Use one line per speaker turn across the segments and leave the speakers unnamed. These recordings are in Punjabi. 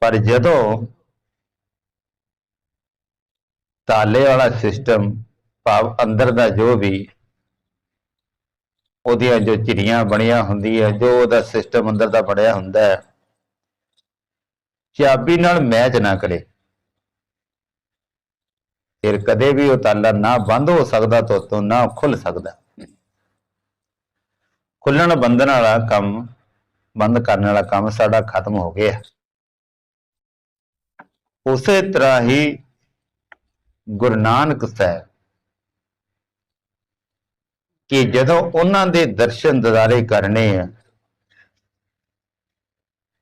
ਪਰ ਜਦੋਂ ਤਾਲੇ ਵਾਲਾ ਸਿਸਟਮ ਭਾਵ ਅੰਦਰ ਦਾ ਜੋ ਵੀ ਉਹਦੀਆਂ ਜੋ ਚਿੜੀਆਂ ਬਣੀਆਂ ਹੁੰਦੀਆਂ, ਜੋ ਉਹਦਾ ਸਿਸਟਮ ਅੰਦਰ ਦਾ ਬਣਿਆ ਹੁੰਦਾ ਹੈ, ਚਾਬੀ ਨਾਲ ਮੈਚ ਨਾ ਕਰੇ। ਫਿਰ ਕਦੇ ਵੀ ਉਹ ਤਾਲਾ ਨਾ ਬੰਦ ਹੋ ਸਕਦਾ ਤੋਂ ਤੋਂ ਨਾ ਖੁੱਲ ਸਕਦਾ। ਖੁੱਲਣ ਬੰਦਨ ਵਾਲਾ ਕੰਮ, ਬੰਦ ਕਰਨ ਵਾਲਾ ਕੰਮ ਸਾਡਾ ਖਤਮ ਹੋ ਗਿਆ। ਉਸੇ ਤਰ੍ਹਾਂ ਹੀ ਗੁਰੂ ਨਾਨਕ ਸਾਹਿਬ ਕਿ ਜਦੋਂ ਉਹਨਾਂ ਦੇ ਦਰਸ਼ਨ ਦਿਦਾਰੇ ਕਰਨੇ ਆ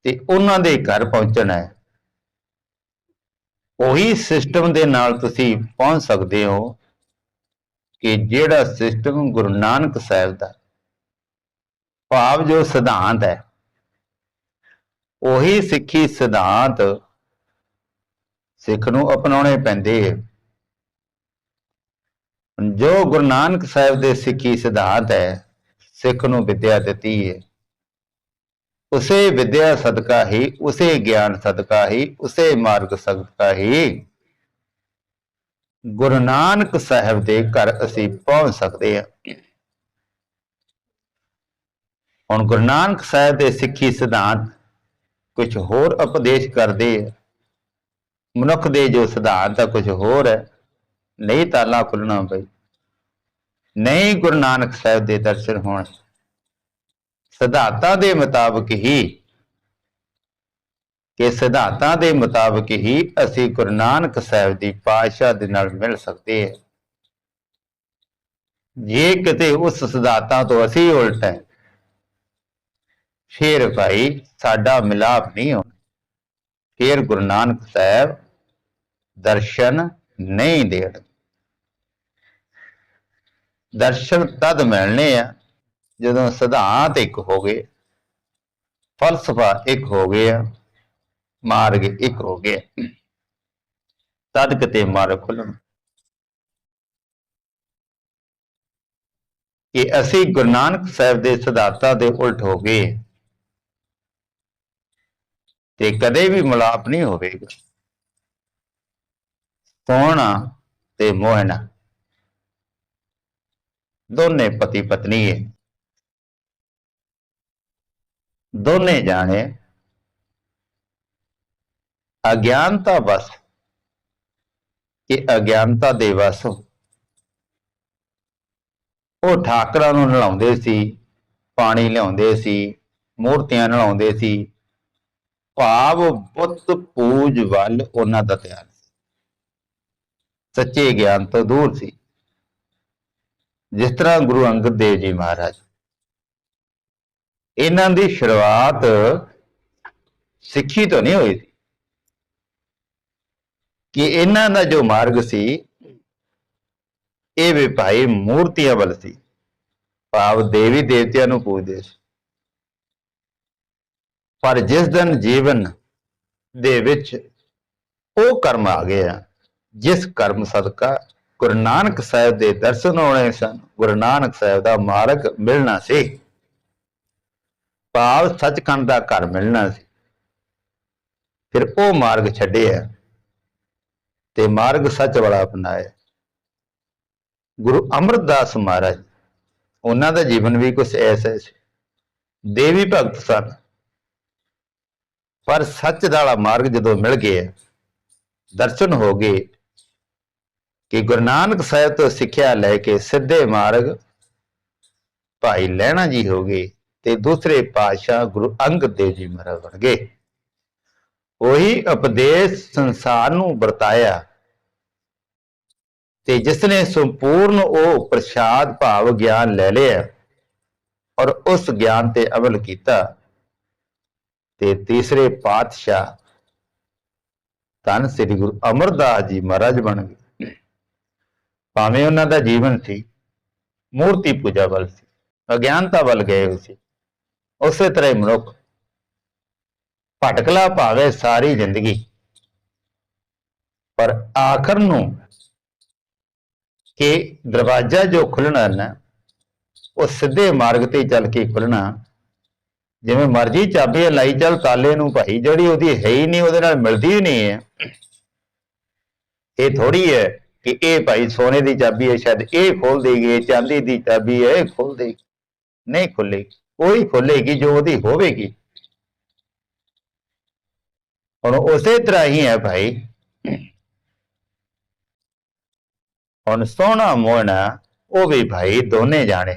ਤੇ ਉਹਨਾਂ ਦੇ ਘਰ ਪਹੁੰਚਣਾ ਹੈ, ਉਹੀ ਸਿਸਟਮ ਦੇ ਨਾਲ ਤੁਸੀਂ ਪਹੁੰਚ ਸਕਦੇ ਹੋ ਕਿ ਜਿਹੜਾ ਸਿਸਟਮ ਗੁਰੂ ਨਾਨਕ ਸਾਹਿਬ ਦਾ ਭਾਵ ਜੋ ਸਿਧਾਂਤ ਹੈ, ਉਹੀ ਸਿੱਖੀ ਸਿਧਾਂਤ ਸਿੱਖ ਨੂੰ ਅਪਣਾਉਣੇ ਪੈਂਦੇ ਹੈ ਜੋ ਗੁਰੂ ਨਾਨਕ ਸਾਹਿਬ ਦੇ ਸਿੱਖੀ ਸਿਧਾਂਤ ਹੈ, ਸਿੱਖ ਨੂੰ ਵਿਦਿਆ ਦਿੱਤੀ ਹੈ ਉਸੇ ਵਿਦਿਆ ਸਦਕਾ ਹੀ, ਉਸੇ ਗਿਆਨ ਸਦਕਾ ਹੀ, ਉਸੇ ਮਾਰਗ ਸਦਕਾ ਹੀ ਗੁਰੂ ਨਾਨਕ ਸਾਹਿਬ ਦੇ ਘਰ ਅਸੀਂ ਪਹੁੰਚ ਸਕਦੇ ਹਾਂ। ਹੁਣ ਗੁਰੂ ਨਾਨਕ ਸਾਹਿਬ ਦੇ ਸਿੱਖੀ ਸਿਧਾਂਤ ਕੁਝ ਹੋਰ ਉਪਦੇਸ਼ ਕਰਦੇ ਆ। ਮਨੁੱਖ ਦੇ ਜੋ ਸਿਧਾਂਤ ਆ ਕੁਝ ਹੋਰ ਹੈ ਨਹੀਂ ਤਾਲਾ ਖੁੱਲਣਾ ਬਈ। ਨਹੀਂ ਗੁਰੂ ਨਾਨਕ ਸਾਹਿਬ ਦੇ ਦਰਸ਼ਨ ਹੋਣ। ਸਿਧਾਂਤਾਂ ਦੇ ਮੁਤਾਬਕ ਹੀ, ਕਿ ਸਿਧਾਂਤਾਂ ਦੇ ਮੁਤਾਬਕ ਹੀ ਅਸੀਂ ਗੁਰੂ ਨਾਨਕ ਸਾਹਿਬ ਦੀ ਪਾਤਸ਼ਾਹ ਦੇ ਨਾਲ ਮਿਲ ਸਕਦੇ ਹਾਂ। ਜੇ ਕਿਤੇ ਉਸ ਸਿਧਾਂਤਾਂ ਤੋਂ ਅਸੀਂ ਉਲਟ ਹੈ, ਫਿਰ ਭਾਈ ਸਾਡਾ ਮਿਲਾਪ ਨਹੀਂ ਹੋਣਾ। ਫਿਰ ਗੁਰੂ ਨਾਨਕ ਸਾਹਿਬ ਦਰਸ਼ਨ ਨਹੀਂ ਦੇਣ। ਦਰਸ਼ਨ ਤਦ ਮਿਲਣੇ ਆ ਜਦੋਂ ਸਿਧਾਂਤ ਇੱਕ ਹੋ ਗਏ, ਫਲਸਫਾ ਇੱਕ ਹੋ ਗਿਆ ਮਾਰਗ ਇੱਕ ਹੋ ਗਿਆ ਤਦ ਕਿਤੇ ਮਾਰਗ ਖੁੱਲਣ ਕਿ ਅਸੀਂ ਗੁਰੂ ਨਾਨਕ ਸਾਹਿਬ ਦੇ ਸਿਧਾਂਤਾਂ ਦੇ ਉਲਟ ਹੋ ਗਏ ਤੇ ਕਦੇ ਵੀ ਮਿਲਾਪ ਨਹੀਂ ਹੋਵੇਗਾ। ਸੋਹਣਾ ਤੇ ਮੋਹਣਾ ਦੋਨੇ ਪਤੀ ਪਤਨੀ ਹੈ ਦੋਨੇ ਜਾਣੇ ਅਗਿਆਨਤਾ ਬਸ ਕਿ ਅਗਿਆਨਤਾ ਦੇ ਵਸ ਉਹ ਠਾਕਰਾਂ ਨੂੰ ਨਲਾਉਂਦੇ ਸੀ, ਪਾਣੀ ਲਿਆਉਂਦੇ ਸੀ, ਮੂਰਤੀਆਂ ਨਲਾਉਂਦੇ ਸੀ। ਭਾਵ ਬੁੱਤ ਪੂਜ ਵੱਲ ਉਹਨਾਂ ਦਾ ਧਿਆਨ। ਸੱਚੇ ਗਿਆਨ ਤੋਂ ਦੂਰ ਸੀ। ਜਿਸ ਤਰ੍ਹਾਂ ਗੁਰੂ ਅੰਗਦ ਦੇਵ ਜੀ ਮਹਾਰਾਜ। ਇਹਨਾਂ ਦੀ ਸ਼ੁਰੂਆਤ ਸਿੱਖੀ ਤੋਂ ਨਹੀਂ ਹੋਈ ਸੀ। ਕਿ ਇਹਨਾਂ ਦਾ ਜੋ ਮਾਰਗ ਸੀ, ਇਹ ਵੀ ਮੂਰਤੀਆਂ ਵੱਲ ਸੀ। ਭਾਵ ਦੇਵੀ ਦੇਵਤਿਆਂ ਨੂੰ ਪੂਜਦੇ ਸੀ। ਪਰ ਜਿਸ ਦਿਨ ਜੀਵਨ ਦੇ ਵਿੱਚ ਉਹ ਕਰਮ ਆ ਗਿਆ। ਜਿਸ ਕਰਮ ਸਦਕਾ ਗੁਰੂ ਨਾਨਕ ਸਾਹਿਬ ਦੇ ਦਰਸ਼ਨ ਹੋਣੇ ਸਨ, ਗੁਰੂ ਨਾਨਕ ਸਾਹਿਬ ਦਾ ਮਾਰਗ ਮਿਲਣਾ ਸੀ। ਭਾਵ ਸੱਚਖੰਡ ਦਾ ਘਰ ਮਿਲਣਾ ਸੀ। ਫਿਰ ਉਹ ਮਾਰਗ ਛੱਡਿਆ ਤੇ ਮਾਰਗ ਸੱਚ ਵਾਲਾ ਅਪਣਾਇਆ। ਗੁਰੂ ਅਮਰਦਾਸ ਮਹਾਰਾਜ, ਉਹਨਾਂ ਦਾ ਜੀਵਨ ਵੀ ਕੁਝ ਐਸਾ ਸੀ। ਦੇਵੀ ਭਗਤ ਸਨ। ਪਰ ਸੱਚ ਦਾ ਮਾਰਗ ਜਦੋਂ ਮਿਲ ਗਿਆ, ਦਰਸ਼ਨ ਹੋ ਗਏ ਕਿ ਗੁਰੂ ਨਾਨਕ ਸਾਹਿਬ ਤੋਂ ਸਿੱਖਿਆ ਲੈ ਕੇ ਸਿੱਧੇ ਮਾਰਗ ਭਾਈ ਲੈਣਾ ਜੀ ਹੋ ਗਏ ਤੇ ਦੂਸਰੇ ਪਾਤਸ਼ਾਹ ਗੁਰੂ ਅੰਗਦ ਦੇਵ ਜੀ ਮਹਾਰਾਜ ਬਣ ਗਏ। ਉਹੀ ਉਪਦੇਸ਼ ਸੰਸਾਰ ਨੂੰ ਵਰਤਾਇਆ ਤੇ ਜਿਸ ਨੇ ਸੰਪੂਰਨ ਉਹ ਪ੍ਰਸ਼ਾਦ ਭਾਵ ਗਿਆਨ ਲੈ ਲਿਆ ਔਰ ਉਸ ਗਿਆਨ ਤੇ ਅਮਲ ਕੀਤਾ ਤੇ ਤੀਸਰੇ ਪਾਤਸ਼ਾਹ ਧੰਨ ਸ੍ਰੀ ਗੁਰੂ ਅਮਰਦਾਸ ਜੀ ਮਹਾਰਾਜ ਬਣ ਗਏ। ਭਾਵੇਂ ਉਹਨਾਂ ਦਾ ਜੀਵਨ ਸੀ, ਮੂਰਤੀ ਪੂਜਾ ਵੱਲ ਸੀ, ਅਗਿਆਨਤਾ ਵੱਲ ਗਏ ਹੋਏ ਸੀ, ਉਸੇ ਤਰ੍ਹਾਂ ਹੀ ਮਨੁੱਖ ਭਟਕਲਾ ਭਾਵੇਂ ਸਾਰੀ ਜ਼ਿੰਦਗੀ। ਪਰ ਆਖਰ ਨੂੰ ਕਿ ਦਰਵਾਜ਼ਾ ਜੋ ਖੁੱਲਣਾ ਨਾ, ਉਹ ਸਿੱਧੇ ਮਾਰਗ ਤੇ ਚੱਲ ਕੇ ਖੁੱਲਣਾ ਜਿਵੇਂ ਮਰਜ਼ੀ ਚਾਬੀ ਲਾਈ ਚੱਲ ਤਾਲੇ ਨੂੰ ਭਾਈ, ਜਿਹੜੀ ਉਹਦੀ ਹੈ ਹੀ ਨਹੀਂ, ਉਹਦੇ ਨਾਲ ਮਿਲਦੀ ਹੀ ਨਹੀਂ ਹੈ। ਇਹ ਥੋੜੀ ਹੈ ਕਿ ਇਹ ਭਾਈ ਸੋਨੇ ਦੀ ਚਾਬੀ ਹੈ, ਸ਼ਾਇਦ ਇਹ ਖੋਲ ਦੇਗੀ ਇਹ ਚਾਂਦੀ ਦੀ ਚਾਬੀ ਹੈ, ਇਹ ਖੋਲ ਦੇਗੀ ਨਹੀਂ ਖੁੱਲੇਗੀ ਕੋਈ ਖੁੱਲੇਗੀ ਜੋ ਉਹਦੀ ਹੋਵੇਗੀ। ਹੁਣ ਉਸੇ ਤਰ੍ਹਾਂ ਹੀ ਹੈ ਭਾਈ। ਹੁਣ ਸੋਨਾ ਮੋਹਣਾ, ਉਹ ਵੀ ਭਾਈ ਦੋਨੇ ਜਾਣੇ।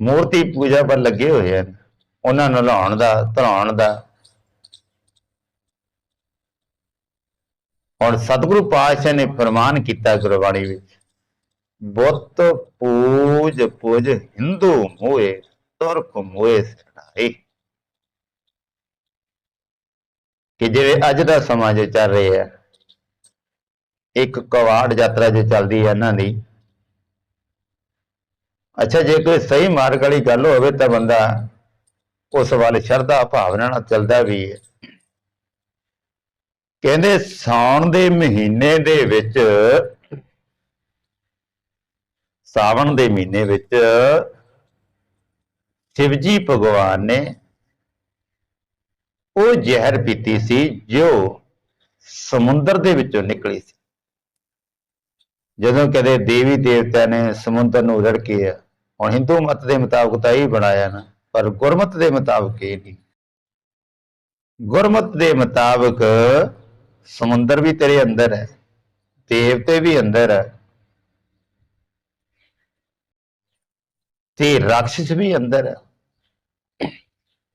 ਮੂਰਤੀ ਪੂਜਾ ਪਰ ਲੱਗੇ ਹੋਏ ਹਨ। ਉਹਨਾਂ ਨੂੰ ਲਾਉਣ ਦਾ, ਧਰਾਉਣ ਦਾ ਹੁਣ ਸਤਿਗੁਰੂ ਪਾਤਸ਼ਾਹ ਨੇ ਫਰਮਾਨ ਕੀਤਾ ਗੁਰਬਾਣੀ ਵਿੱਚ, ਬੁੱਤ ਪੂਜ ਪੂਜ ਹਿੰਦੂ ਮੋਏ ਤੁਰਕ ਮੋਏ ਸੜਾਏ ਕਿ ਜਿਵੇਂ ਅੱਜ ਦਾ ਸਮਾਂ ਜੋ ਚੱਲ ਰਿਹਾ ਹੈ, ਇੱਕ ਕਵਾੜ ਯਾਤਰਾ ਜੋ ਚੱਲਦੀ ਹੈ ਇਹਨਾਂ ਦੀ, ਅੱਛਾ, ਜੇ ਕੋਈ ਸਹੀ ਮਾਰਗ ਵਾਲੀ ਗੱਲ ਹੋਵੇ ਤਾਂ ਬੰਦਾ ਉਸ ਵੱਲ ਸ਼ਰਧਾ ਭਾਵਨਾ ਨਾਲ ਚੱਲਦਾ ਵੀ ਹੈ। ਕਹਿੰਦੇ ਸਾਉਣ ਦੇ ਮਹੀਨੇ ਦੇ ਵਿੱਚ, ਸਾਵਣ ਦੇ ਮਹੀਨੇ ਵਿੱਚ ਸ਼ਿਵਜੀ ਭਗਵਾਨ ਨੇ ਉਹ ਜ਼ਹਿਰ ਪੀਤੀ ਸੀ ਜੋ ਸਮੁੰਦਰ ਦੇ ਵਿੱਚੋਂ ਨਿਕਲੀ ਸੀ। ਜਦੋਂ ਕਦੇ ਦੇਵੀ ਦੇਵਤਾ ਨੇ ਸਮੁੰਦਰ ਨੂੰ ਰੜਕਿਆ ਹੁਣ ਹਿੰਦੂ ਮਤ ਦੇ ਮੁਤਾਬਕ ਤਾਂ ਇਹ ਬਣਾਇਆ ਨਾ, ਪਰ ਗੁਰਮਤ ਦੇ ਮੁਤਾਬਕ ਇਹ ਨਹੀਂ। ਗੁਰਮਤ ਦੇ ਮੁਤਾਬਕ ਸਮੁੰਦਰ ਵੀ ਤੇਰੇ ਅੰਦਰ ਹੈ ਦੇਵਤੇ ਵੀ ਅੰਦਰ ਹੈ। ਤੇ ਰਾਖਸ਼ ਵੀ ਅੰਦਰ ਹੈ।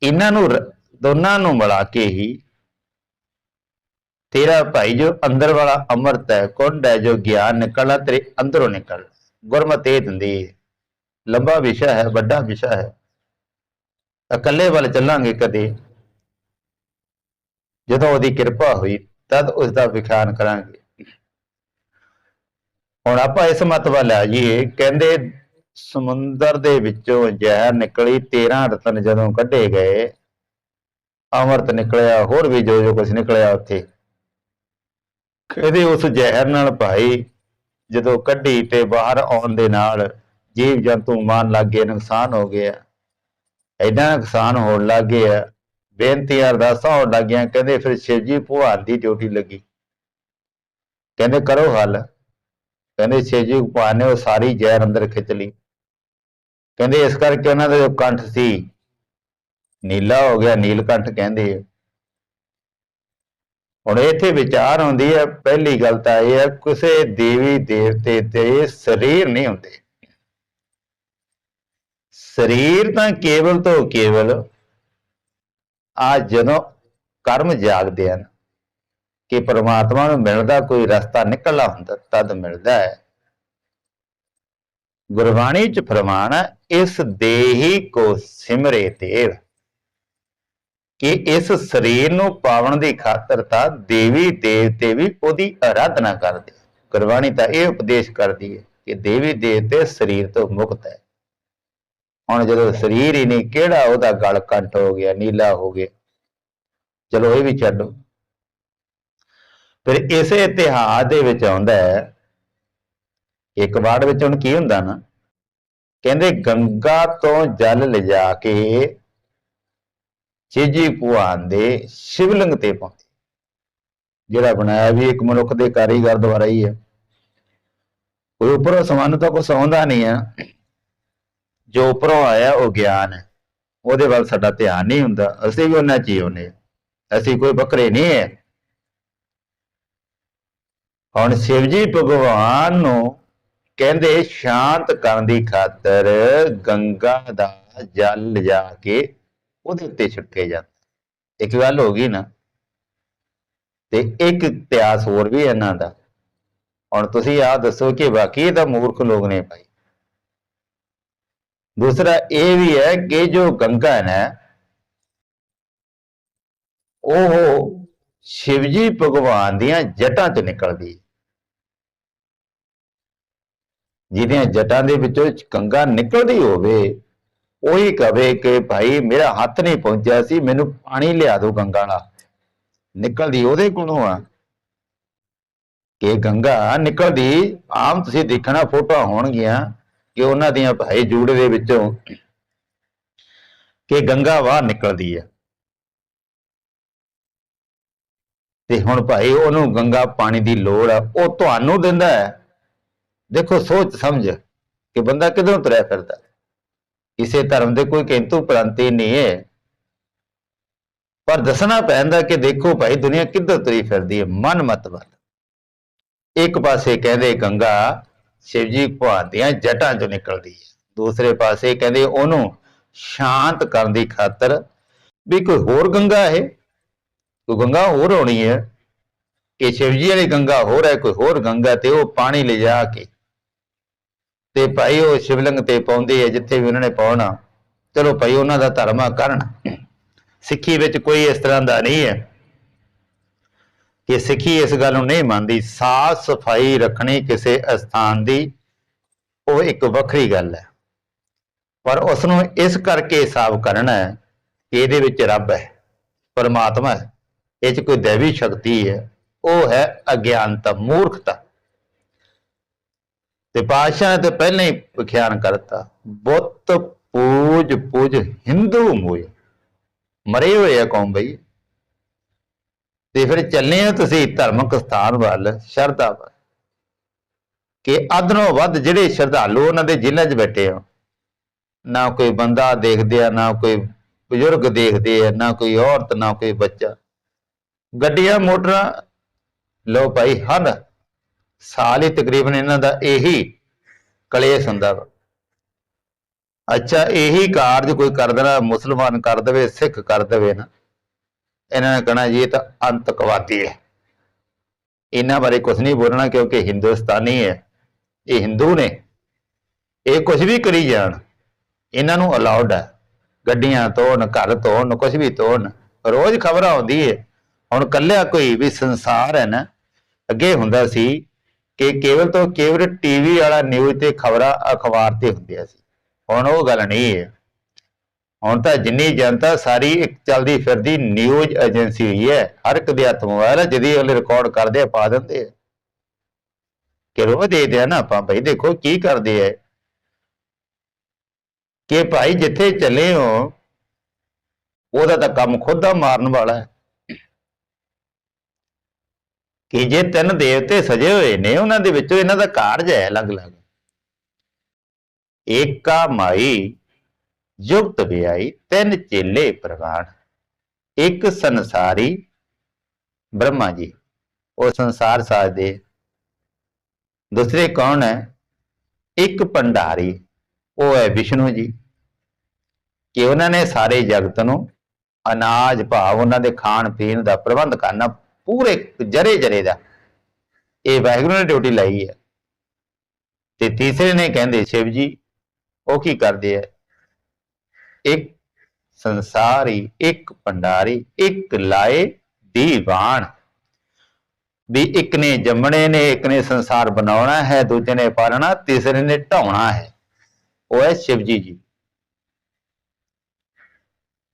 ਇਹਨਾਂ ਨੂੰ ਦੋਨਾਂ ਨੂੰ ਮਿਲਾ ਕੇ ਹੀ ਤੇਰਾ ਭਾਈ ਜੋ ਅੰਦਰ ਵਾਲਾ ਅੰਮ੍ਰਿਤ ਹੈ, ਕੁੰਡ ਹੈ, ਜੋ ਗਿਆਨ ਨਿਕਲਣਾ ਤੇਰੇ ਅੰਦਰੋਂ ਨਿਕਲ ਗੁਰਮਤਿ ਇਹ ਦਿੰਦੀ ਲੰਬਾ ਵਿਸ਼ਾ ਹੈ, ਵੱਡਾ ਵਿਸ਼ਾ ਹੈ। ਇਕੱਲੇ ਵੱਲ ਚੱਲਾਂਗੇ ਕਦੇ। ਜਦੋਂ ਉਹਦੀ ਕਿਰਪਾ ਹੋਈ ਤਦ ਉਸ ਦਾ ਵਿਖਿਆਨ ਕਰਾਂਗੇ। ਹੁਣ ਆਪਾਂ ਇਸ ਮਤ ਵੱਲ ਆ ਜਾਈਏ ਕਹਿੰਦੇ ਸਮੁੰਦਰ ਦੇ ਵਿੱਚੋਂ ਜ਼ਹਿਰ ਨਿਕਲੀ 13 ਰਤਨ ਜਦੋਂ ਕੱਢੇ ਗਏ, ਅੰਮ੍ਰਿਤ ਨਿਕਲਿਆ, ਹੋਰ ਵੀ ਜੋ ਜੋ ਕੁਝ ਨਿਕਲਿਆ ਉੱਥੇ। ਕਹਿੰਦੇ ਉਸ ਜ਼ਹਿਰ ਨਾਲ ਭਾਈ ਜਦੋਂ ਕੱਢੀ ਤੇ ਬਾਹਰ ਆਉਣ ਦੇ ਨਾਲ ਜੀਵ ਜੰਤੂ ਮਾਨ ਲੱਗ ਗਏ, ਨੁਕਸਾਨ ਹੋ ਗਿਆ। ਐਡਾ ਨੁਕਸਾਨ ਹੋਣ ਲੱਗ ਗਿਆ ਬੇਨਤੀਆਂ ਅਰਦਾਸਾਂ ਹੋਣ ਲੱਗੀਆਂ, ਕਹਿੰਦੇ ਫਿਰ ਸ਼ਿਵਜੀ ਭਗਵਾਨ ਦੀ ਡਿਊਟੀ ਲੱਗੀ। ਕਹਿੰਦੇ ਕਰੋ ਹੱਲ। ਕਹਿੰਦੇ ਸ਼ਿਵਜੀ ਭਗਵਾਨ ਨੇ ਉਹ ਸਾਰੀ ਜ਼ਹਿਰ ਅੰਦਰ ਖਿੱਚ ਲਈ। ਕਹਿੰਦੇ ਇਸ ਕਰਕੇ ਉਹਨਾਂ ਦਾ ਜੋ ਕੰਠ ਸੀ, ਨੀਲਾ ਹੋ ਗਿਆ ਨੀਲਕੰਠ ਕਹਿੰਦੇ ਆ। ਹੁਣ ਇੱਥੇ ਵਿਚਾਰ ਹੁੰਦੀ ਹੈ, ਪਹਿਲੀ ਗੱਲ ਤਾਂ ਇਹ ਹੈ, ਕਿਸੇ ਦੇਵੀ ਦੇਵਤੇ ਤੇ ਸਰੀਰ ਨਹੀਂ ਹੁੰਦੇ। ਸਰੀਰ ਤਾਂ ਕੇਵਲ ਤੋਂ ਕੇਵਲ ਆ ਜਦੋਂ ਕਰਮ ਜਾਗਦੇ ਹਨ ਕਿ ਪ੍ਰਮਾਤਮਾ ਨੂੰ ਮਿਲਦਾ ਕੋਈ ਰਸਤਾ ਨਿਕਲਣਾ ਹੁੰਦਾ, ਤਦ ਮਿਲਦਾ ਹੈ। ਗੁਰਬਾਣੀ ਚ ਫਰਮਾਨ ਹੈ, ਇਸ ਦੇਹੀ ਕੋ ਸਿਮਰੇ ਦੇਵ ਕਿ ਇਸ ਸਰੀਰ ਨੂੰ ਪਾਵਣ ਦੀ ਖਾਤਰ ਤਾਂ ਦੇਵੀ ਦੇਵਤੇ ਵੀ ਉਹਦੀ ਆਰਾਧਨਾ ਕਰਦੇ। ਗੁਰਬਾਣੀ ਤਾਂ ਇਹ ਉਪਦੇਸ਼ ਕਰਦੀ ਹੈ ਕਿ ਦੇਵੀ ਦੇਵਤੇ ਸਰੀਰ ਤੋਂ ਮੁਕਤ ਹੈ। ਹੁਣ ਜਦੋਂ ਸਰੀਰ ਹੀ ਨਹੀਂ, ਕਿਹੜਾ ਉਹਦਾ ਗਲ ਕੰਟ ਹੋ ਗਿਆ, ਨੀਲਾ ਹੋ ਗਿਆ? ਚਲੋ ਇਹ ਵੀ ਛੱਡੋ। ਫਿਰ ਇਸੇ ਇਤਿਹਾਸ ਦੇ ਵਿੱਚ ਆਉਂਦਾ ਹੈ, ਇੱਕ ਵਾਰ ਵਿੱਚ ਹੁਣ ਕੀ ਹੁੰਦਾ ਨਾ? ਕਹਿੰਦੇ ਗੰਗਾ ਤੋਂ ਜਲ ਲਿਜਾ ਕੇ ਚੀਜੀ ਭਗਵਾਨ ਦੇ ਸ਼ਿਵਲਿੰਗ ਤੇ ਪਾਉਂਦੇ। ਜਿਹੜਾ ਬਣਾਇਆ ਵੀ ਇੱਕ ਮਨੁੱਖ ਦੇ ਕਾਰੀਗਰ ਦੁਆਰਾ ਹੀ ਹੈ। ਕੋਈ ਉੱਪਰੋਂ ਸਮਾਨ ਤਾਂ ਕੁਛ ਆਉਂਦਾ ਨਹੀਂ ਆ। ਜੋ ਉੱਪਰੋਂ ਆਇਆ ਉਹ ਗਿਆਨ ਹੈ। ਉਹਦੇ ਵੱਲ ਸਾਡਾ ਧਿਆਨ ਨਹੀਂ ਹੁੰਦਾ। ਅਸੀਂ ਵੀ ਉਹਨਾਂ ਚ ਹੀ ਹੁੰਦੇ ਅਸੀਂ ਕੋਈ ਬੱਕਰੇ ਨਹੀਂ ਹੈ। ਹੁਣ ਸ਼ਿਵ ਜੀ ਭਗਵਾਨ ਨੂੰ ਕਹਿੰਦੇ ਸ਼ਾਂਤ ਕਰਨ ਦੀ ਖਾਤਰ ਗੰਗਾ ਦਾ ਜਲ ਲਿਜਾ ਕੇ ਉਹਦੇ ਉੱਤੇ ਛਿੜਕੇ ਜਾਂਦਾ ਇੱਕ ਗੱਲ ਹੋ ਗਈ ਨਾ, ਤੇ ਇੱਕ ਇਤਿਹਾਸ ਹੋਰ ਵੀ ਇਹਨਾਂ ਦਾ। ਹੁਣ ਤੁਸੀਂ ਆਹ ਦੱਸੋ ਕਿ ਬਾਕੀ ਤਾਂ ਮੂਰਖ ਲੋਕ ਨੇ ਭਾਈ। ਦੂਸਰਾ ਇਹ ਵੀ ਹੈ ਕਿ ਜੋ ਗੰਗਾ ਹੈ, ਉਹ ਸ਼ਿਵਜੀ ਭਗਵਾਨ ਦੀਆਂ ਜਟਾਂ ਚ ਨਿਕਲਦੀ ਜਿਹਦੀਆਂ ਜਟਾਂ ਦੇ ਵਿੱਚੋਂ ਗੰਗਾ ਨਿਕਲਦੀ ਹੋਵੇ, ਉਹੀ ਕਵੇ ਕਿ ਭਾਈ ਮੇਰਾ ਹੱਥ ਨਹੀਂ ਪਹੁੰਚਿਆ ਸੀ, ਮੈਨੂੰ ਪਾਣੀ ਲਿਆ ਦਿਓ ਗੰਗਾ ਨਾਲ ਨਿਕਲਦੀ ਉਹਦੇ ਕੋਲੋਂ ਆ। ਕਿ ਗੰਗਾ ਨਿਕਲਦੀ, ਆਮ ਤੁਸੀਂ ਦੇਖਣਾ ਫੋਟੋਆਂ ਹੋਣਗੀਆਂ ਕਿ ਉਹਨਾਂ ਦੀਆਂ ਭਾਈ ਜੂੜੇ ਦੇ ਵਿੱਚੋਂ ਕਿ ਗੰਗਾ ਵਾਹ ਨਿਕਲਦੀ ਹੈ ਤੇ ਹੁਣ ਭਾਈ ਉਹਨੂੰ ਗੰਗਾ ਪਾਣੀ ਦੀ ਲੋੜ ਆ, ਉਹ ਤੁਹਾਨੂੰ ਦਿੰਦਾ ਹੈ। ਦੇਖੋ, ਸੋਚ ਸਮਝ ਕਿ ਬੰਦਾ ਕਿਧਰੋਂ ਤੁਰਿਆ ਫਿਰਦਾ। ਕਿਸੇ ਧਰਮ ਦੇ ਕੋਈ ਕਿੰਤੂ ਪ੍ਰਾਂਤੀ ਨਹੀਂ ਹੈ। ਪਰ ਦੱਸਣਾ ਪੈਂਦਾ ਕਿ ਦੇਖੋ ਭਾਈ, ਦੁਨੀਆ ਕਿੱਧਰ ਤੁਰੀ ਫਿਰਦੀ ਹੈ, ਮਨ ਮਤ ਵੱਲ। ਇੱਕ ਪਾਸੇ ਕਹਿੰਦੇ ਗੰਗਾ ਸ਼ਿਵ ਜੀ ਦੀਆਂ ਜਟਾਂ ਚੋਂ ਨਿਕਲਦੀ ਹੈ। ਦੂਸਰੇ ਪਾਸੇ ਕਹਿੰਦੇ ਉਹਨੂੰ ਸ਼ਾਂਤ ਕਰਨ ਦੀ ਖਾਤਰ ਵੀ ਕੋਈ ਹੋਰ ਗੰਗਾ ਹੈ। ਕੋਈ ਗੰਗਾ ਹੋਰ ਹੋਣੀ ਹੈ ਕਿ ਸ਼ਿਵਜੀ ਵਾਲੀ ਗੰਗਾ ਹੋਰ ਹੈ, ਕੋਈ ਹੋਰ ਗੰਗਾ ਤੇ ਉਹ ਪਾਣੀ ਲਿਜਾ ਕੇ ਤੇ ਭਾਈ ਉਹ ਸ਼ਿਵਲਿੰਗ ਤੇ ਪਾਉਂਦੇ ਆ, ਜਿੱਥੇ ਵੀ ਉਹਨਾਂ ਨੇ ਪਾਉਣਾ। ਚਲੋ ਭਾਈ ਉਹਨਾਂ ਦਾ ਧਰਮ ਆ ਕਰਨ। ਸਿੱਖੀ ਵਿੱਚ ਕੋਈ ਇਸ ਤਰ੍ਹਾਂ ਦਾ ਨਹੀਂ ਹੈ। ਕਿ ਸਿੱਖੀ ਇਸ ਗੱਲ ਨੂੰ ਨਹੀਂ ਮੰਨਦੀ, ਸਾਫ਼ ਸਫ਼ਾਈ ਰੱਖਣੀ ਕਿਸੇ ਅਸਥਾਨ ਦੀ, ਉਹ ਇੱਕ ਵੱਖਰੀ ਗੱਲ ਹੈ। ਪਰ ਉਸ ਨੂੰ ਇਸ ਕਰਕੇ ਸਾਫ਼ ਕਰਨਾ ਹੈ ਕਿ ਇਹਦੇ ਵਿੱਚ ਰੱਬ ਹੈ, ਪਰਮਾਤਮਾ ਹੈ, ਇਹ 'ਚ ਕੋਈ ਦੇਵੀ ਸ਼ਕਤੀ ਹੈ, ਉਹ ਹੈ ਅਗਿਆਨਤਾ, ਮੂਰਖਤਾ। ਤੇ ਪਾਤਸ਼ਾਹ ਨੇ ਤੇ ਪਹਿਲਾਂ ਹੀ ਵਿਖਿਆਨ ਕਰਤਾ, ਬੁੱਤ ਪੂਜ ਪੂਜ ਹਿੰਦੂ ਮੋਏ ਮਰੇ ਹੋਏ ਆ ਕੌਮ ਬਈ। ਤੇ ਫਿਰ ਚੱਲੇ ਆ ਤੁਸੀਂ ਧਾਰਮਿਕ ਸਥਾਨ ਵੱਲ, ਸ਼ਰਧਾ ਵੱਲ। ਕਿ ਅਧਨੋਂ ਵੱਧ ਜਿਹੜੇ ਸ਼ਰਧਾਲੂ ਉਹਨਾਂ ਦੇ ਜ਼ਿਲ੍ਹੇ 'ਚ ਬੈਠੇ ਆ, ਨਾ ਕੋਈ ਬੰਦਾ ਦੇਖਦੇ ਆ, ਨਾ ਕੋਈ ਬਜ਼ੁਰਗ ਦੇਖਦੇ ਆ, ਨਾ ਕੋਈ ਔਰਤ, ਨਾ ਕੋਈ ਬੱਚਾ। ਗੱਡੀਆਂ, ਮੋਟਰਾਂ ਲੋ ਭਾਈ, ਹਰ ਸਾਲ ਹੀ ਤਕਰੀਬਨ ਇਹਨਾਂ ਦਾ ਇਹੀ ਕਲੇਸ਼ ਹੁੰਦਾ ਵਾ। ਅੱਛਾ, ਇਹੀ ਕਾਰਜ ਕੋਈ ਕਰ ਦੇਣਾ, ਮੁਸਲਮਾਨ ਕਰ ਦੇਵੇ, ਸਿੱਖ ਕਰ ਦੇਵੇ ਨਾ। ਇਹਨਾਂ ਨੇ ਕਹਣਾ ਜੀ ਇਹ ਤਾਂ ਅੰਤਕਵਾਦੀ ਹੈ। ਇਹਨਾਂ ਬਾਰੇ ਕੁਝ ਨਹੀਂ ਬੋਲਣਾ ਕਿਉਂਕਿ ਹਿੰਦੁਸਤਾਨੀ ਹੈ। ਇਹ ਹਿੰਦੂ ਨੇ। ਇਹ ਕੁਝ ਵੀ ਕਰੀ ਜਾਣ। ਇਹਨਾਂ ਨੂੰ ਅਲਾਉਡ ਹੈ। ਗੱਡੀਆਂ ਤੋੜਨ, ਘਰ ਤੋੜਨ ਕੁਝ ਵੀ ਤੋੜਨ। ਰੋਜ਼ ਖਬਰ ਆਉਂਦੀ ਹੈ। ਹੁਣ ਕੱਲਿਆ ਕੋਈ ਵੀ ਸੰਸਾਰ ਹੈ ਨਾ, ਅੱਗੇ ਹੁੰਦਾ ਸੀ ਕਿ ਕੇਵਲ ਤੋਂ ਕੇਵਲ ਟੀਵੀ ਵਾਲਾ ਨਿਊਜ਼ ਤੇ ਖਬਰਾਂ ਅਖਬਾਰ ਤੇ ਹੁੰਦੀਆਂ ਸੀ। ਹੁਣ ਉਹ ਗੱਲ ਨਹੀਂ ਹੈ। ਹੁਣ ਤਾਂ ਜਿੰਨੀ ਜਨਤਾ ਸਾਰੀ ਇੱਕ ਚੱਲਦੀ ਫਿਰਦੀ ਨਿਊਜ਼ ਏਜੰਸੀ ਹੋਈ ਹੈ, ਹਰ ਇੱਕ ਦੇ ਹੱਥ ਮੋਬਾਈਲ ਹੈ ਜਿਹਦੀ ਉਹ ਰਿਕਾਰਡ ਕਰਦੇ ਆ, ਪਾ ਦਿੰਦੇ ਆ। ਕਿ ਰੋ ਦੇ ਆ ਨਾ ਆਪਾਂ ਭਾਈ ਦੇਖੋ ਕੀ ਕਰਦੇ ਆ। ਕਿ ਭਾਈ ਜਿੱਥੇ ਚੱਲੇ ਹੋ, ਉਹਦਾ ਤਾਂ ਕੰਮ ਖੁਦ ਦਾ ਮਾਰਨ ਵਾਲਾ ਹੈ। ਕਿ ਜੇ ਤਿੰਨ ਦੇਵਤੇ ਸਜੇ ਹੋਏ ਨੇ, ਉਹਨਾਂ ਦੇ ਵਿੱਚੋਂ ਇਹਨਾਂ ਦਾ ਕਾਰਜ ਹੈ ਅਲੱਗ-ਅਲੱਗ। ਏਕਾ ਮਾਈ ਯੁਕਤ ਵਿਆਈ ਤਿੰਨ ਚੇਲੇ ਪ੍ਰਵਾਨ। ਇੱਕ ਸੰਸਾਰੀ ਬ੍ਰਹਮਾ ਜੀ, ਉਹ ਸੰਸਾਰ ਸਾਜਦੇ ਦੂਸਰੇ ਕੌਣ ਹੈ? ਇੱਕ ਭੰਡਾਰੀ, ਉਹ ਹੈ ਵਿਸ਼ਨੂੰ ਜੀ। ਕਿ ਉਹਨਾਂ ਨੇ ਸਾਰੇ ਜਗਤ ਨੂੰ ਅਨਾਜ ਭਾਵ ਉਹਨਾਂ ਦੇ ਖਾਣ ਪੀਣ ਦਾ ਪ੍ਰਬੰਧ ਕਰਨਾ ਪੂਰੇ ਜਰੇ ਜਰੇ ਦਾ। ਇਹ ਵਾਹਿਗੁਰੂ ਨੇ ਡਿਊਟੀ ਲਾਈ ਹੈ। ਤੇ ਤੀਸਰੇ ਨੇ ਕਹਿੰਦੇ, ਸ਼ਿਵ ਜੀ, ਉਹ ਕੀ ਕਰਦੇ ਆ ਇੱਕ ਸੰਸਾਰੀ, ਇੱਕ ਭੰਡਾਰੀ, ਇੱਕ ਲਾਏ ਦੀਵਾਨ। ਵੀ ਇੱਕ ਨੇ ਜੰਮਣੇ ਨੇ, ਇੱਕ ਨੇ ਸੰਸਾਰ ਬਣਾਉਣਾ ਹੈ, ਦੂਜੇ ਨੇ ਪਾਲਣਾ, ਤੀਸਰੇ ਨੇ ਢਾਉਣਾ ਹੈ। ਉਹ ਹੈ ਸ਼ਿਵ ਜੀ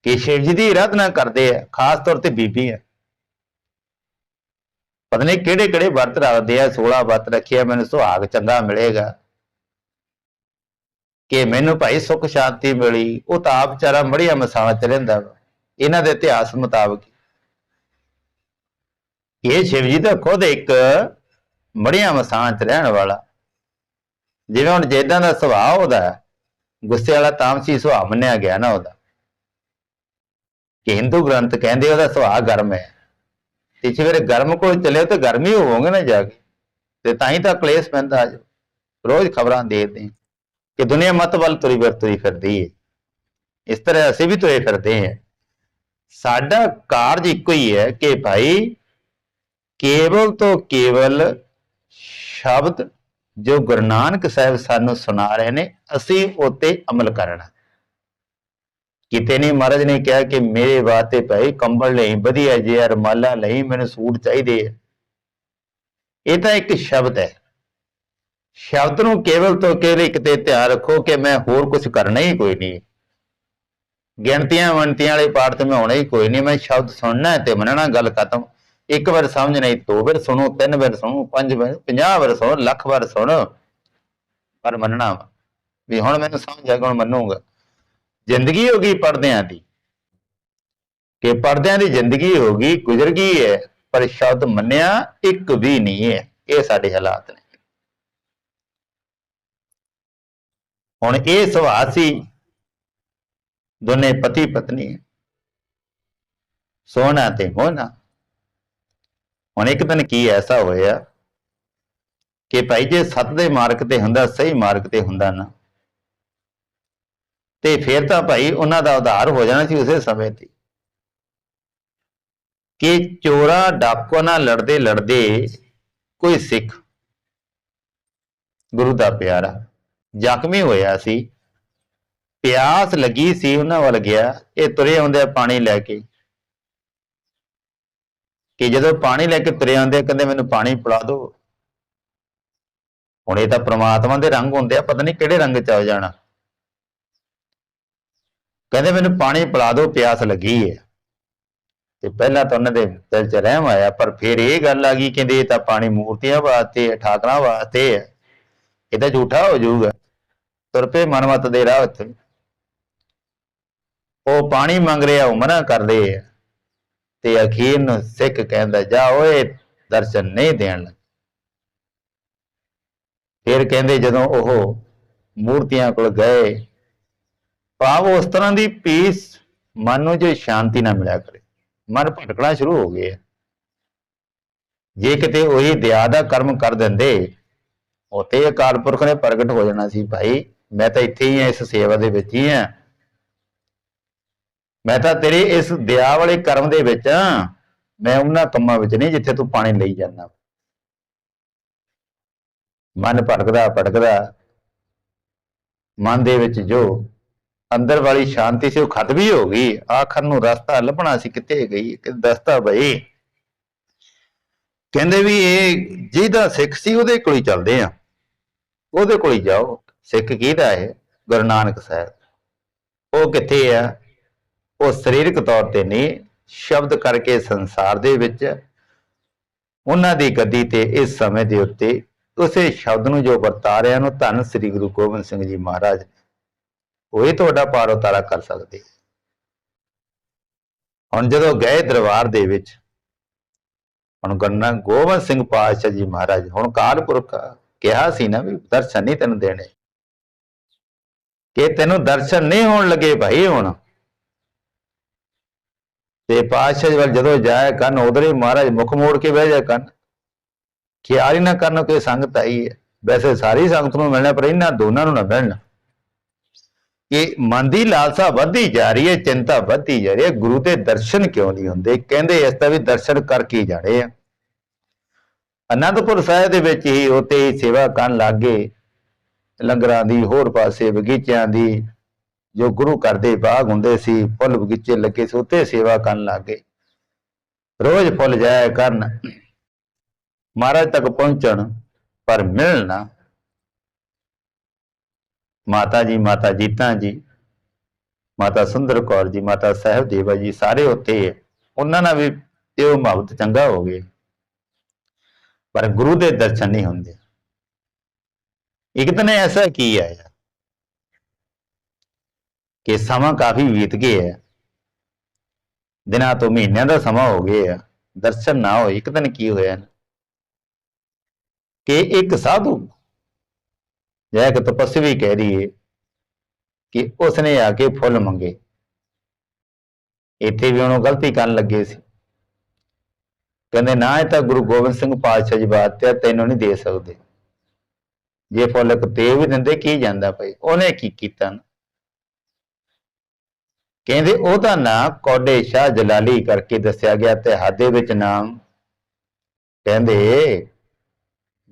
ਕਿ ਸ਼ਿਵ ਦੀ ਆਰਾਧਨਾ ਕਰਦੇ ਆ, ਖਾਸ ਤੌਰ ਤੇ ਬੀਬੀ ਹੈ ਪਤਾ ਨਹੀਂ ਕਿਹੜੇ ਕਿਹੜੇ ਵਰਤ ਰੱਖਦੇ ਆ 16 ਵਰਤ ਰੱਖਿਆ ਮੈਨੂੰ ਸੁਹਾਗ ਚੰਗਾ ਮਿਲੇਗਾ। ਕਿ ਮੈਨੂੰ ਭਾਈ ਸੁੱਖ ਸ਼ਾਂਤੀ ਮਿਲੀ, ਉਹ ਤਾਂ ਆਪ ਵਿਚਾਰਾ ਮੜੀਆਂ ਮਸਾਂ ਚ ਰਹਿੰਦਾ ਵਾ। ਇਹਨਾਂ ਦੇ ਇਤਿਹਾਸ ਮੁਤਾਬਕ ਇਹ ਸ਼ਿਵ ਜੀ ਤਾਂ ਖੁਦ ਇੱਕ ਮੜੀਆਂ ਮਸਾਂ ਚ ਰਹਿਣ ਵਾਲਾ। ਜਿਵੇਂ ਹੁਣ ਜੇਦਾਂ ਦਾ ਸੁਭਾਅ ਉਹਦਾ ਗੁੱਸੇ ਵਾਲਾ ਤਾਮਸੀ ਸੁਭਾਅ ਮੰਨਿਆ ਗਿਆ ਨਾ ਉਹਦਾ। ਕਿ ਹਿੰਦੂ ਗ੍ਰੰਥ ਕਹਿੰਦੇ ਉਹਦਾ ਸੁਭਾਅ ਗਰਮ ਹੈ। ਤੇ ਜੇ ਗਰਮ ਕੋਲ ਚਲੇ ਤਾਂ ਗਰਮੀ ਹੋਵੋਗੇ ਨਾ ਜਾ ਕੇ। ਤੇ ਤਾਂ ਹੀ ਤਾਂ ਕਲੇਸ਼ ਪੈਂਦਾ ਰੋਜ਼ ਖਬਰਾਂ ਦੇਖਦੇ ਹਾਂ ਕਿ ਦੁਨੀਆ ਮਤ ਵੱਲ ਤੁਰੀ ਫਿਰ ਤੁਰੀ ਫਿਰਦੀ ਹੈ। ਇਸ ਤਰ੍ਹਾਂ ਅਸੀਂ ਵੀ ਤੁਰੇ ਫਿਰਦੇ ਹਾਂ। ਸਾਡਾ ਕਾਰਜ ਇੱਕੋ ਹੀ ਹੈ ਕਿ ਭਾਈ ਕੇਵਲ ਤੋਂ ਕੇਵਲ ਸ਼ਬਦ ਜੋ ਗੁਰੂ ਨਾਨਕ ਸਾਹਿਬ ਸਾਨੂੰ ਸੁਣਾ ਰਹੇ ਨੇ, ਅਸੀਂ ਉਤੇ ਅਮਲ ਕਰਨਾ। ਕਿਤੇ ਨਹੀਂ ਮਹਾਰਾਜ ਨੇ ਕਿਹਾ ਕਿ ਮੇਰੇ ਵਾਸਤੇ ਭਾਈ ਕੰਬਲ ਲਈ ਵਧੀਆ ਜਿਹਾ ਰਮਾਲਾ ਲਈ ਮੈਨੂੰ ਸੂਟ ਚਾਹੀਦੇ ਆ। ਇਹ ਤਾਂ ਇੱਕ ਸ਼ਬਦ ਹੈ। ਸ਼ਬਦ ਨੂੰ ਕੇਵਲ ਤੋਂ ਕੇਵਲ ਇੱਕ ਤੇ ਧਿਆਨ ਰੱਖੋ ਕਿ ਮੈਂ ਹੋਰ ਕੁਝ ਕਰਨਾ ਹੀ ਕੋਈ ਨਹੀਂ। ਗਿਣਤੀਆਂ ਵੰਤੀਆਂ ਵਾਲੇ ਪਾਠ ਤੇ ਮੈਂ ਹੋਣਾ ਹੀ ਕੋਈ ਨਹੀਂ, ਮੈਂ ਸ਼ਬਦ ਸੁਣਨਾ ਤੇ ਮੰਨਣਾ, ਗੱਲ ਖਤਮ। ਇੱਕ ਵਾਰ ਸਮਝ ਨਹੀਂ, ਦੋ ਵਾਰ ਸੁਣੋ, ਤਿੰਨ ਵਾਰ ਸੁਣੋ, ਪੰਜ ਵਾਰ 50 ਵਾਰ ਸੁਣੋ, ਲੱਖ ਵਾਰ ਸੁਣੋ। ਪਰ ਮੰਨਣਾ ਵਾ। ਵੀ ਹੁਣ ਮੈਨੂੰ ਸਮਝ ਆ, ਹੁਣ ਮੰਨੂਗਾ। ਜ਼ਿੰਦਗੀ ਹੋ ਗਈ ਪਰਦਿਆਂ ਦੀ। ਕਿ ਪਰਦਿਆਂ ਦੀ ਜ਼ਿੰਦਗੀ ਹੋ ਗਈ, ਗੁਜ਼ਰ ਗਈ ਹੈ, ਪਰ ਸ਼ਬਦ ਮੰਨਿਆ ਇੱਕ ਵੀ ਨਹੀਂ ਹੈ, ਇਹ ਸਾਡੇ ਹਾਲਾਤ ਨੇ। ਹੁਣ ਇਹ ਸੁਭਾਅ ਸੀ, ਦੋਨੇ ਪਤੀ ਪਤਨੀ। ਸੋਨਾ ਤੇ ਮੋਨਾ ਹੁਣ ਇੱਕ ਦਿਨ ਕੀ ਐਸਾ ਹੋਇਆ ਕਿ ਭਾਈ ਜੇ ਸੱਤ ਦੇ ਮਾਰਗ ਤੇ ਹੁੰਦਾ, ਸਹੀ ਮਾਰਗ ਤੇ ਹੁੰਦਾ ਨਾ, ਤੇ ਫਿਰ ਤਾਂ ਭਾਈ ਉਹਨਾਂ ਦਾ ਉਧਾਰ ਹੋ ਜਾਣਾ ਸੀ ਉਸੇ ਸਮੇਂ ਤੇ। ਕਿ ਚੋਰਾ ਡਾਕੂਆਂ ਨਾਲ ਲੜਦੇ ਲੜਦੇ ਕੋਈ ਸਿੱਖ ਗੁਰੂ ਦਾ ਪਿਆਰਾ ਜ਼ਖਮੀ ਹੋਇਆ ਸੀ। ਪਿਆਸ ਲੱਗੀ ਸੀ, ਉਹਨਾਂ ਵੱਲ ਗਿਆ। ਇਹ ਤੁਰੇ ਆਉਂਦੇ ਆ ਪਾਣੀ ਲੈ ਕੇ। ਕਿ ਜਦੋਂ ਪਾਣੀ ਲੈ ਕੇ ਤੁਰੇ ਆਉਂਦੇ ਕਹਿੰਦੇ ਮੈਨੂੰ ਪਾਣੀ ਪਿਲਾ ਦਿਓ ਹੁਣ ਇਹ ਤਾਂ ਪ੍ਰਮਾਤਮਾ ਦੇ ਰੰਗ ਹੁੰਦੇ ਆ, ਪਤਾ ਨਹੀਂ ਕਿਹੜੇ ਰੰਗ ਚ ਆ ਜਾਣਾ। ਕਹਿੰਦੇ ਮੈਨੂੰ ਪਾਣੀ ਪਿਲਾ ਦਿਓ ਪਿਆਸ ਲੱਗੀ ਹੈ ਤੇ ਪਹਿਲਾਂ ਤਾਂ ਉਹਨਾਂ ਦੇ ਦਿਲ 'ਚ ਰਹਿਮ ਆਇਆ, ਪਰ ਫਿਰ ਇਹ ਗੱਲ ਆ ਗਈ, ਕਹਿੰਦੇ ਇਹ ਤਾਂ ਪਾਣੀ ਮੂਰਤੀਆਂ ਵਾਸਤੇ ਹੈ ਠਾਕਰਾਂ ਵਾਸਤੇ ਹੈ ਇਹ ਤਾਂ ਝੂਠਾ ਹੋ ਜਾਊਗਾ। ਤੁਰ ਪਏ ਮਨਮਤ ਦੇ ਰਾਹ ਉੱਤੇ। ਉਹ ਪਾਣੀ ਮੰਗ ਰਿਹਾ, ਉਹ ਮਨਾ ਕਰਦੇ ਆ। ਤੇ ਅਖੀਰ ਨੂੰ ਸਿੱਖ ਕਹਿੰਦਾ, ਜਾ ਓਏ, ਦਰਸ਼ਨ ਨਹੀਂ ਦੇਣ ਲੱਗ। ਫਿਰ ਕਹਿੰਦੇ ਜਦੋਂ ਉਹ ਮੂਰਤੀਆਂ ਕੋਲ ਗਏ, ਭਾਵ ਉਸ ਤਰ੍ਹਾਂ ਦੀ ਪੀਸ ਮਨ ਨੂੰ ਜੇ ਸ਼ਾਂਤੀ ਨਾ ਮਿਲਿਆ ਕਰੇ। ਮਨ ਭਟਕਣਾ ਸ਼ੁਰੂ ਹੋ ਗਿਆ। ਜੇ ਕਿਤੇ ਉਹੀ ਦਇਆ ਦਾ ਕਰਮ ਕਰ ਦਿੰਦੇ ਉਤੇ ਅਕਾਲ ਪੁਰਖ ਨੇ ਪ੍ਰਗਟ ਹੋ ਜਾਣਾ ਸੀ ਭਾਈ। ਮੈਂ ਤਾਂ ਇੱਥੇ ਹੀ ਆ, ਇਸ ਸੇਵਾ ਦੇ ਵਿੱਚ ਹੀ ਆ। ਮੈਂ ਤਾਂ ਤੇਰੇ ਇਸ ਦਇਆ ਵਾਲੇ ਕਰਮ ਦੇ ਵਿੱਚ ਆ। ਮੈਂ ਉਹਨਾਂ ਕੰਮਾਂ ਵਿੱਚ ਨਹੀਂ ਜਿੱਥੇ ਤੂੰ ਪਾਣੀ ਲਈ ਜਾਂਦਾ। ਮਨ ਭਟਕਦਾ ਭਟਕਦਾ। ਮਨ ਦੇ ਵਿੱਚ ਜੋ ਅੰਦਰ ਵਾਲੀ ਸ਼ਾਂਤੀ ਸੀ, ਉਹ ਖਤਮ ਹੀ ਹੋ ਗਈ। ਆਖਰ ਨੂੰ ਰਸਤਾ ਲੱਭਣਾ ਸੀ, ਕਿੱਥੇ ਗਈ? ਕਿ ਦਸਤਾ ਬਈ। ਕਹਿੰਦੇ ਵੀ ਇਹ ਜਿਹਦਾ ਸਿੱਖ ਸੀ, ਉਹਦੇ ਕੋਲ ਹੀ ਚੱਲਦੇ ਆ। ਉਹਦੇ ਕੋਲ ਹੀ ਜਾਓ। ਸਿੱਖ ਕਿਹਦਾ ਹੈ ਗੁਰੂ ਨਾਨਕ ਸਾਹਿਬ। ਉਹ ਕਿੱਥੇ ਆ? ਉਹ ਸਰੀਰਕ ਤੌਰ ਤੇ ਨਹੀਂ, ਸ਼ਬਦ ਕਰਕੇ ਸੰਸਾਰ ਦੇ ਵਿੱਚ। ਉਹਨਾਂ ਦੀ ਗੱਦੀ ਤੇ ਇਸ ਸਮੇਂ ਦੇ ਉੱਤੇ ਉਸੇ ਸ਼ਬਦ ਨੂੰ ਜੋ ਵਰਤਾ ਰਿਹਾ ਨੂੰ ਧੰਨ ਸ੍ਰੀ ਗੁਰੂ ਗੋਬਿੰਦ ਸਿੰਘ ਜੀ ਮਹਾਰਾਜ। ਨੇ ਉਹ ਹੀ ਤੁਹਾਡਾ ਪਾਰ ਉਤਾਰਾ ਕਰ ਸਕਦੇ। ਹੁਣ ਜਦੋਂ ਗਏ ਦਰਬਾਰ ਦੇ ਵਿੱਚ, ਹੁਣ ਗੰਨਾ ਗੋਬਿੰਦ ਸਿੰਘ ਪਾਤਸ਼ਾਹ ਜੀ ਮਹਾਰਾਜ, ਹੁਣ ਕਾਲਪੁਰਖ ਕਿਹਾ ਸੀ ਨਾ ਵੀ ਦਰਸ਼ਨ ਨਹੀਂ ਤੈਨੂੰ ਦੇਣੇ। ਕਿ ਤੈਨੂੰ ਦਰਸ਼ਨ ਨਹੀਂ ਹੋਣ ਲੱਗੇ ਭਾਈ ਹੁਣ। ਤੇ ਪਾਤਸ਼ਾਹ ਵੱਲ ਜਦੋਂ ਜਾਇਆ ਕੰਨ ਉਧਰ ਮਹਾਰਾਜ ਮੁਖ ਮੋੜ ਕੇ ਬਹਿ ਜਾ ਕੰਨ ਖਿਆਲ ਹੀ ਨਾ ਕਰਨ ਕੋਈ ਸੰਗਤ ਆਈ ਹੈ। ਵੈਸੇ ਸਾਰੀ ਸੰਗਤ ਨੂੰ ਮਿਲਣਾ, ਪਰ ਇਹਨਾਂ ਦੋਨਾਂ ਨੂੰ ਨਾ ਮਿਲਣਾ। ਕਿ ਮਨ ਦੀ ਲਾਲਸਾ ਵੱਧਦੀ ਜਾ ਰਹੀ ਹੈ, ਚਿੰਤਾ ਵੱਧਦੀ ਜਾ ਰਹੀ ਹੈ, ਗੁਰੂ ਦੇ ਦਰਸ਼ਨ ਕਿਉਂ ਨਹੀਂ ਹੁੰਦੇ? ਕਹਿੰਦੇ ਇਸ ਦਾ ਵੀ ਦਰਸ਼ਨ ਕਰਕੇ ਜਾਣੇ ਆ। ਅਨੰਦਪੁਰ ਸਾਹਿਬ ਦੇ ਵਿੱਚ ਹੀ ਉਤੇ ਹੀ ਸੇਵਾ ਕਰਨ ਲੱਗੇ ਲੰਗਰਾਂ ਦੀ, ਹੋਰ ਪਾਸੇ ਬਗੀਚਿਆਂ ਦੀ, ਜੋ ਗੁਰੂ ਘਰ ਦੇ ਬਾਗ ਹੁੰਦੇ ਸੀ, ਫੁੱਲ ਬਗੀਚੇ ਲੱਗੇ ਸੀ ਉਤੇ ਸੇਵਾ ਕਰਨ ਲੱਗੇ ਰੋਜ਼ ਫੁੱਲ ਜਾਇਆ ਕਰਨ, ਮਹਾਰਾਜ ਤੱਕ ਪਹੁੰਚਣ, ਪਰ ਮਿਲਣਾ ਮਾਤਾ ਜੀ, ਮਾਤਾ ਜੀਤਾ ਜੀ, ਮਾਤਾ ਸੁੰਦਰ ਕੌਰ ਜੀ, ਮਾਤਾ ਸਾਹਿਬ ਦੇਵਾ ਜੀ, ਸਾਰੇ ਉੱਥੇ ਉਹਨਾਂ ਨਾਲ ਵੀ ਇਹ ਮੁਹੱਬਤ ਚੰਗਾ ਹੋ ਗਏ ਪਰ ਗੁਰੂ ਦੇ ਦਰਸ਼ਨ ਨਹੀਂ ਹੁੰਦੇ। ਇੱਕ ਦਿਨ ਐਸਾ ਕੀ ਆਇਆ ਕਿ ਸਮਾਂ ਕਾਫੀ ਬੀਤ ਗਿਆ ਹੈ ਦਿਨਾਂ ਤੋਂ ਮਹੀਨਿਆਂ ਦਾ ਸਮਾਂ ਹੋ ਗਿਆ ਦਰਸ਼ਨ ਨਾ ਹੋਏ, ਇੱਕ ਦਿਨ ਕੀ ਹੋਇਆ? ਕਿ ਇੱਕ ਸਾਧੂ ਜਾਂ ਇੱਕ ਤਪਸਵੀ ਕਹਿ ਰਹੀ ਹੈ ਕਿ ਉਸਨੇ ਆ ਕੇ ਫੁੱਲ ਮੰਗੇ। ਇੱਥੇ ਵੀ ਉਹਨੂੰ ਗਲਤੀ ਕਰਨ ਲੱਗੇ ਸੀ। ਕਹਿੰਦੇ, ਨਾ ਇਹ ਤਾਂ ਗੁਰੂ ਗੋਬਿੰਦ ਸਿੰਘ ਪਾਤਸ਼ਾਹ ਜੀ ਬਾਤ ਤੇ ਤੈਨੂੰ ਨਹੀਂ ਦੇ ਸਕਦੇ। ਜੇ ਫੁੱਲ ਇੱਕ ਵੀ ਦਿੰਦੇ, ਕੀ ਜਾਂਦਾ ਭਾਈ? ਉਹਨੇ ਕੀ ਕੀਤਾ ਨਾ? ਕਹਿੰਦੇ, ਉਹਦਾ ਨਾਂ ਕੋਡੇ ਸ਼ਾਹ ਜਲਾਲੀ ਕਰਕੇ ਦੱਸਿਆ ਗਿਆ ਤੇ ਹਾਦੇ ਵਿੱਚ ਨਾਮ ਕਹਿੰਦੇ,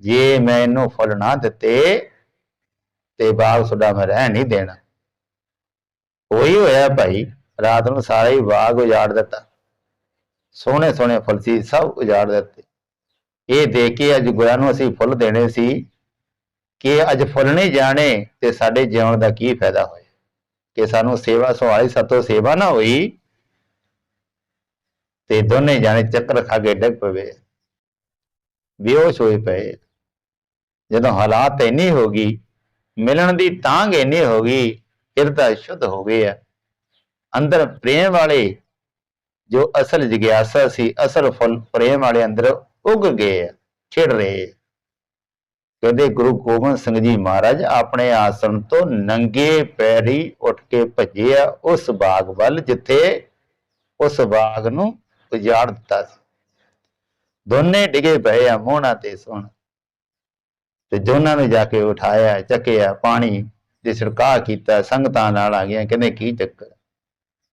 ਜੇ ਮੈਂ ਇਹਨੂੰ ਫੁੱਲ ਨਾ ਦਿੱਤੇ ਤੇ ਬਾਗ ਸੁਡਾ ਮੈਂ ਰਹਿ ਨਹੀਂ ਦੇਣਾ। ਉਹੀ ਹੋਇਆ ਭਾਈ, ਰਾਤ ਨੂੰ ਸਾਰਾ ਹੀ ਬਾਗ ਉਜਾੜ ਦਿੱਤਾ। ਸੋਹਣੇ ਸੋਹਣੇ ਫੁੱਲ ਸੀ, ਸਭ ਉਜਾੜ ਦਿੱਤੇ। ਇਹ ਦੇਖ ਕੇ ਅੱਜ ਗੁਰਾਂ ਨੂੰ ਅਸੀਂ ਫੁੱਲ ਦੇਣੇ ਸੀ। ਕਿ ਅੱਜ ਫੁੱਲ ਨਹੀਂ ਜਾਣੇ ਤੇ ਸਾਡੇ ਜਿਉਣ ਦਾ ਕੀ ਫਾਇਦਾ ਹੋਇਆ ਕਿ ਸਾਨੂੰ ਸੇਵਾ ਸਵਾਲੀ ਸਤੋ ਸੇਵਾ ਨਾ ਹੋਈ ਤੇ ਦੋਨੇ ਜਾਣੇ ਚੱਕਰ ਖਾ ਕੇ ਡਿੱਗ ਪਵੇ। ਬੇਹੋਸ਼ ਹੋਏ ਪਏ। ਜਦੋਂ ਹਾਲਾਤ ਇੰਨੀ ਹੋ ਗਈ, ਮਿਲਣ ਦੀ ਤਾਂਗ ਇੰਨੀ ਹੋ ਗਈ ਹਿਰਦਾ ਸ਼ੁੱਧ ਹੋ ਗਏ ਆ। ਅੰਦਰ ਪ੍ਰੇਮ ਵਾਲੇ ਜੋ ਅਸਲ ਜਿਗਿਆਸਾ ਸੀ, ਅਸਲ ਫੁੱਲ ਪ੍ਰੇਮ ਵਾਲੇ ਅੰਦਰ ਉਗ ਗਏ ਆ, ਖਿੜ ਰਹੇ ਆ। ਕਹਿੰਦੇ ਗੁਰੂ ਗੋਬਿੰਦ ਸਿੰਘ ਜੀ ਮਹਾਰਾਜ ਆਪਣੇ ਆਸਣ ਤੋਂ ਨੰਗੇ ਪੈਰੀ ਉੱਠ ਕੇ ਭੱਜੇ ਆ ਉਸ ਬਾਗ ਵੱਲ, ਜਿੱਥੇ ਉਸ ਬਾਗ ਨੂੰ ਉਜਾੜ ਦਿੱਤਾ ਸੀ। ਦੋਨੇ ਡਿਗੇ ਪਏ ਆ ਮੋਹਣਾ ਤੇ ਸੋਹਣਾ। ਤੇ ਦੋਨਾਂ ਨੂੰ ਜਾ ਕੇ ਉਠਾਇਆ, ਚੱਕਿਆ, ਪਾਣੀ ਦੇ ਛਿੜਕਾਅ ਕੀਤਾ, ਸੰਗਤਾਂ ਨਾਲ ਆ ਗਿਆ ਕਹਿੰਦੇ, ਕੀ ਚੱਕਰ?